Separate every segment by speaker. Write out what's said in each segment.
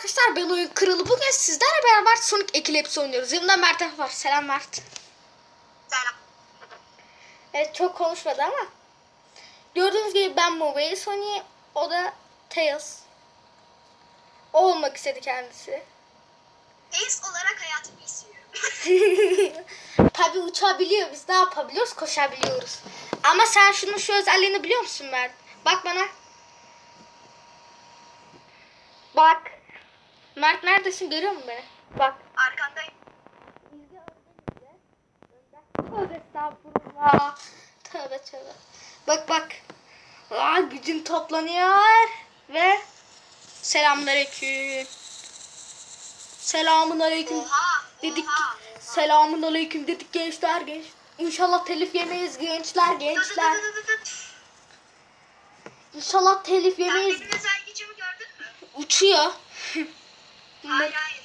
Speaker 1: arkadaşlar ben oyun kralı. Bugün sizlerle beraber Sonic Eclipse oynuyoruz. Yanımda Mert var. Selam Mert.
Speaker 2: Selam.
Speaker 1: Evet çok konuşmadı ama. Gördüğünüz gibi ben Mobile Sonic. O da Tails. O olmak istedi kendisi.
Speaker 2: Ace olarak hayatımı istiyorum.
Speaker 1: Tabi uçabiliyor. Biz ne yapabiliyoruz? Koşabiliyoruz. Ama sen şunun şu özelliğini biliyor musun Mert? Bak bana. Bak. Mert neredesin? Görüyor musun beni? Bak.
Speaker 2: Arkandayım.
Speaker 1: Tövbe estağfurullah. Tövbe tövbe. Bak bak. Aa, gücün toplanıyor. Ve selamünaleyküm. Selamun aleyküm.
Speaker 2: Oha.
Speaker 1: Dedik.
Speaker 2: Oha.
Speaker 1: Selamun aleyküm dedik gençler genç. İnşallah telif yemeyiz gençler gençler. İnşallah telif yemeyiz.
Speaker 2: benim özel gücümü gördün mü?
Speaker 1: Uçuyor.
Speaker 2: Hayır hayır.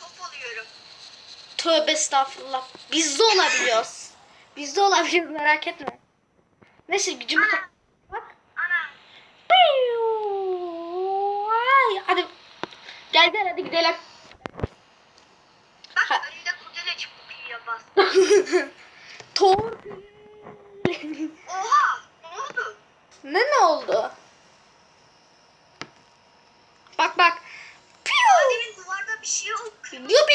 Speaker 2: Top oluyorum.
Speaker 1: Tövbe estağfurullah. Biz de olabiliyoruz. Biz de olabiliyoruz merak etme. Neyse gücümü
Speaker 2: Ana.
Speaker 1: Bak.
Speaker 2: Ana.
Speaker 1: Ay, hadi. Gel gel hadi gidelim.
Speaker 2: Bak
Speaker 1: Ha.
Speaker 2: önünde kurdele çıktı piyo bas.
Speaker 1: Tor.
Speaker 2: Oha. Ne oldu?
Speaker 1: ne ne oldu? Bak bak. Piu.
Speaker 2: Demin duvarda bir şey oldu. Kırmızı
Speaker 1: Yubi.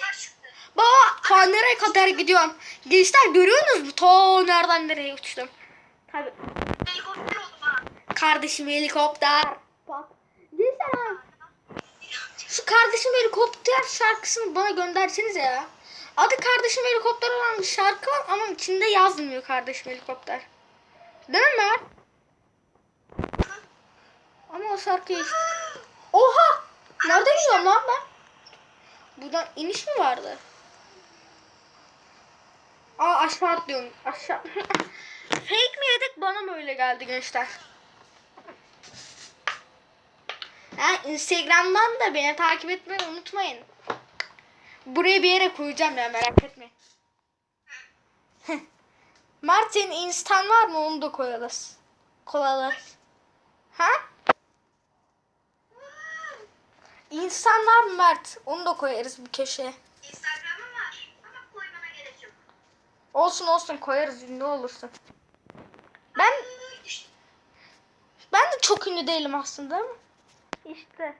Speaker 2: taşlar çıktı.
Speaker 1: Baba ta nereye kadar gidiyorum? Gençler görüyorsunuz mu? Ta nereden nereye uçtum? Tabii.
Speaker 2: Helikopter oldum ha.
Speaker 1: Kardeşim helikopter. Bak. Gençler. Şu kardeşim helikopter şarkısını bana gönderseniz ya. Adı kardeşim helikopter olan bir şarkı var ama içinde yazmıyor kardeşim helikopter. Değil mi Mert? Ama o şarkıyı işte. Oha! Nereden gidiyorum lan ben? Buradan iniş mi vardı? Aa aşağı atlıyorum. Aşağı. Fake mi yedik bana mı öyle geldi gençler? Ha, Instagram'dan da beni takip etmeyi unutmayın. Buraya bir yere koyacağım ya merak etmeyin. Mert senin instan var mı onu da koyarız. Koyarız. Ha? İnsan var mı Mert? Onu da koyarız bir köşeye.
Speaker 2: Instagram'ım var. Ama koymana gerek yok.
Speaker 1: Olsun olsun koyarız ünlü olursun. Ben ben de çok ünlü değilim aslında ama. İşte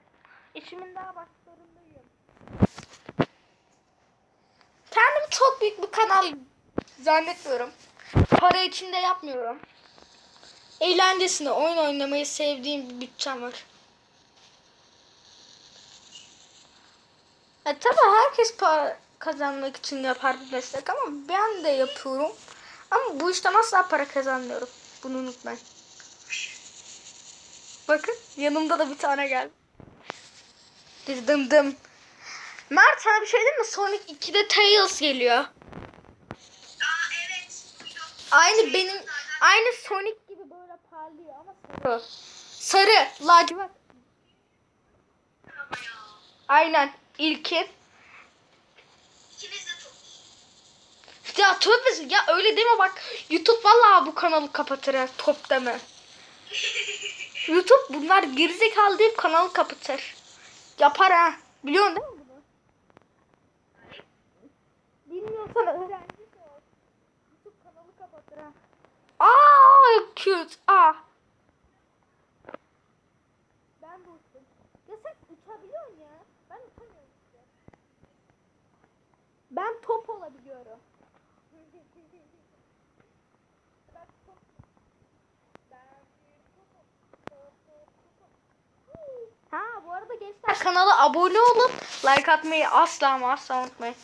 Speaker 1: işimin daha başlarındayım. Kendimi çok büyük bir kanal zannetmiyorum. Para için de yapmıyorum. Eğlencesine oyun oynamayı sevdiğim bir bütçem var. E tabi herkes para kazanmak için yapar bir meslek ama ben de yapıyorum. Ama bu işten asla para kazanmıyorum. Bunu unutmayın. Bakın yanımda da bir tane geldi. Bir dım dım. Mert sana bir şey diyeyim mi? Sonic 2'de Tails geliyor.
Speaker 2: Aa evet. duydum.
Speaker 1: Aynı benim aynı Sonic gibi böyle parlıyor ama sarı. Sarı, lacivert. Aynen ilki.
Speaker 2: İkiniz de çok.
Speaker 1: Ya tövbesin ya öyle deme bak. YouTube vallahi bu kanalı kapatır ha. Top deme. YouTube bunlar gerizekalı deyip kanalı kapatır. Yapar ha. Biliyorsun değil mi bunu? Bilmiyorsan öğrenci ol. YouTube kanalı kapatır ha. Aa cute. Aa. Ben de uçtum. Ya sen ya. Ben uçamıyorum. Ben top olabiliyorum. Ben top. Ben bir topum. Top, top, topum. Ha bu arada gençler kanala abone olup like atmayı asla ama asla unutmayın.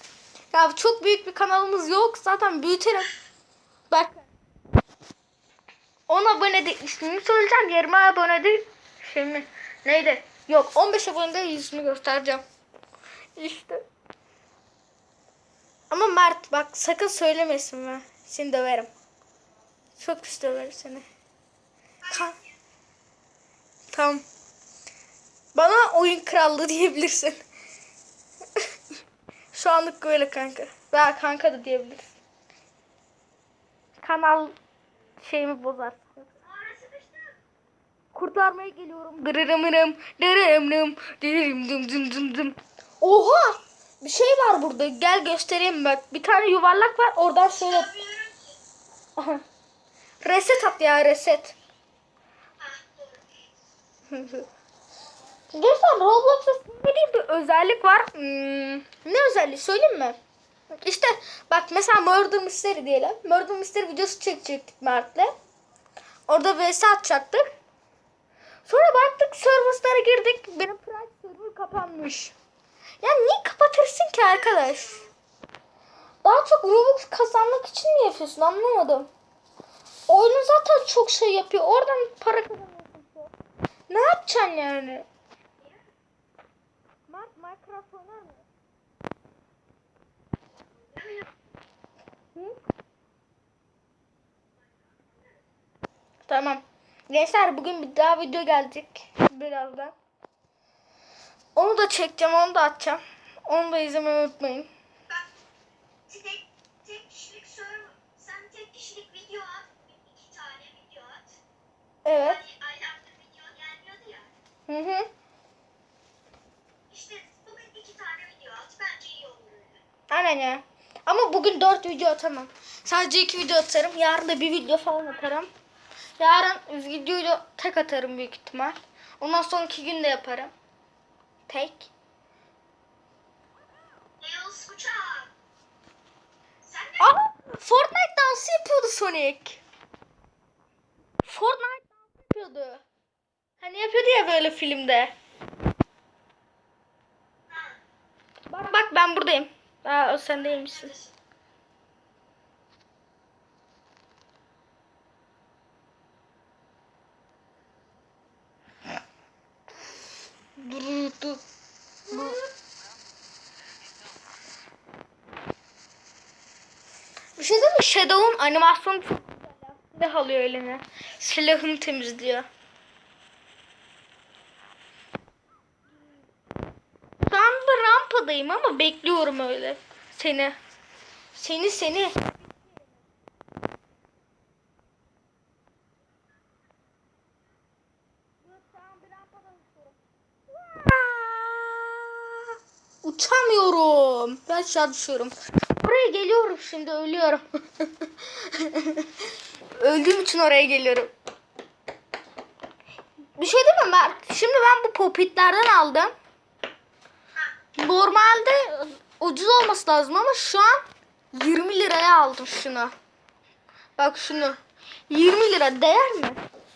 Speaker 1: Ya çok büyük bir kanalımız yok. Zaten büyütelim. Bak. 10 abone de ismini söyleyeceğim. 20 abone de şimdi neydi? Yok 15 abone de yüzünü göstereceğim. İşte. Ama Mert bak sakın söylemesin ben. Seni döverim. Çok pis döverim seni. Kan. Tamam. Bana oyun krallığı diyebilirsin. Şu anlık böyle kanka. Veya kanka da diyebilirsin. Kanal şeyimi bozar. Kurtarmaya geliyorum. Dırırımırım, dırırımrım, dırırım dım dım dım dım. Oha! Bir şey var burada. Gel göstereyim bak. Bir tane yuvarlak var. Oradan şöyle. Aha. reset at ya reset. Gerçekten Roblox'ta bildiğim bir özellik var. Hmm, ne özelliği söyleyeyim mi? İşte bak mesela Murder Mystery diyelim. Murder Mystery videosu çekecektik Mert'le. Orada vs atacaktık. Sonra baktık serverlara girdik. Benim Pride server kapanmış. Ya niye kapatırsın ki arkadaş? Daha çok Robux kazanmak için mi yapıyorsun anlamadım. Oyunu zaten çok şey yapıyor. Oradan para kazanıyorsun. Ne yapacaksın yani? Minecraft oynar mı? Hı? Tamam. Gençler bugün bir daha video gelecek. Birazdan. Onu da çekeceğim, onu da atacağım. Onu da izlemeyi unutmayın.
Speaker 2: Bak tek, tek kişilik server. Sen tek kişilik video at. iki tane video at.
Speaker 1: Evet.
Speaker 2: Hani ayakta video gelmiyordu ya.
Speaker 1: Hı hı.
Speaker 2: İşte bugün iki tane video at. Bence iyi olur öyle.
Speaker 1: Aynen ya. Ama bugün 4 video atamam. Sadece 2 video atarım. Yarın da bir video falan atarım. Yarın videoyu tek atarım büyük ihtimal. Ondan sonraki gün de yaparım. Tek. Aa, Fortnite dansı yapıyordu Sonic. Fortnite dansı yapıyordu. Hani yapıyordu ya böyle filmde.
Speaker 2: Ha,
Speaker 1: Bak bak ben buradayım. Aa o sen değilmişsin. Bu- Bir şey değil mi? Shadow'un animasyonu çok güzel. Silah alıyor eline. Silahını temizliyor. Şu anda rampadayım ama bekliyorum öyle. Seni. Seni seni. Uçamıyorum. Ben aşağı düşüyorum. Oraya geliyorum şimdi ölüyorum. Öldüğüm için oraya geliyorum. Bir şey değil mi Mert? Şimdi ben bu popitlerden aldım. Normalde ucuz olması lazım ama şu an 20 liraya aldım şunu. Bak şunu. 20 lira değer mi?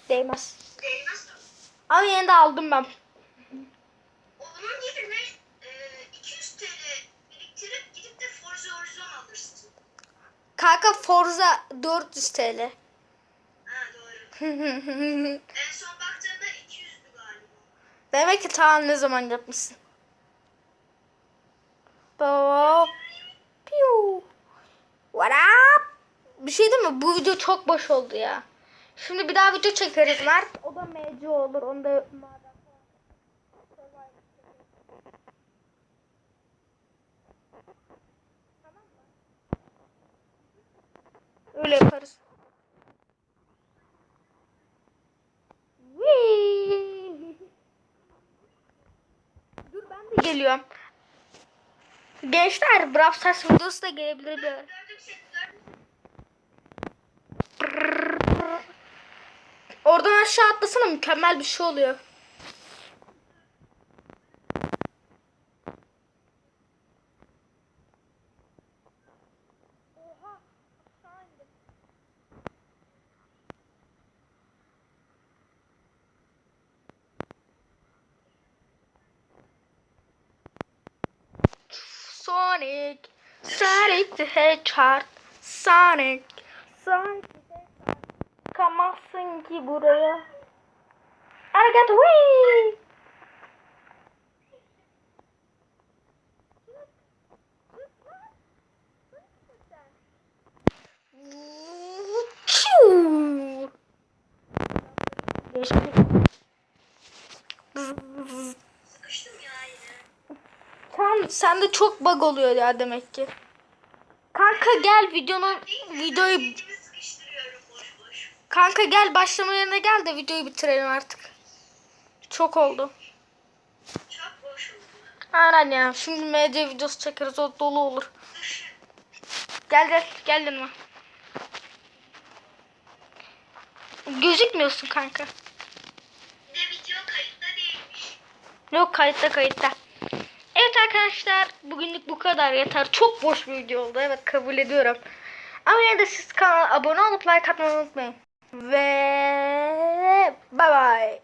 Speaker 1: Değmez.
Speaker 2: Değmez.
Speaker 1: Ama yine de aldım ben.
Speaker 2: Onun yerine e, 200 TL biriktirip gidip de Forza Horizon alırsın.
Speaker 1: Kanka Forza 400 TL.
Speaker 2: Ha doğru. En son baktığımda 200'dü galiba.
Speaker 1: Demek ki ta ne zaman yapmışsın. Hop. Piu. What up? Bir şey değil mi? Bu video çok boş oldu ya. Şimdi bir daha video çekeriz Mert. O da MC olur. Onu da Öyle yaparız. Dur ben de geliyorum. Gençler Brawl Stars videosu da gelebilir bir ara. Oradan aşağı atlasana mükemmel bir şey oluyor. Sonic, Sonic the Hedgehog, Sonic, Sonic the Hedgehog. Çıkamazsın ki buraya. I got Çiu. Sen sende çok bug oluyor ya demek ki. Kanka gel videonun videoyu kanka gel başlama yerine gel de videoyu bitirelim artık. Çok oldu.
Speaker 2: Çok boş oldu.
Speaker 1: Aynen ya. Şimdi MC videosu çekeriz. O dolu olur. Gel gel. Gel yanıma. Gözükmüyorsun kanka.
Speaker 2: Ne video kayıtta değilmiş.
Speaker 1: Yok kayıtta kayıtta. Evet arkadaşlar bugünlük bu kadar yeter. Çok boş bir video oldu. Evet kabul ediyorum. Ama yine de siz kanala abone olup like atmayı unutmayın. Ve bye bye.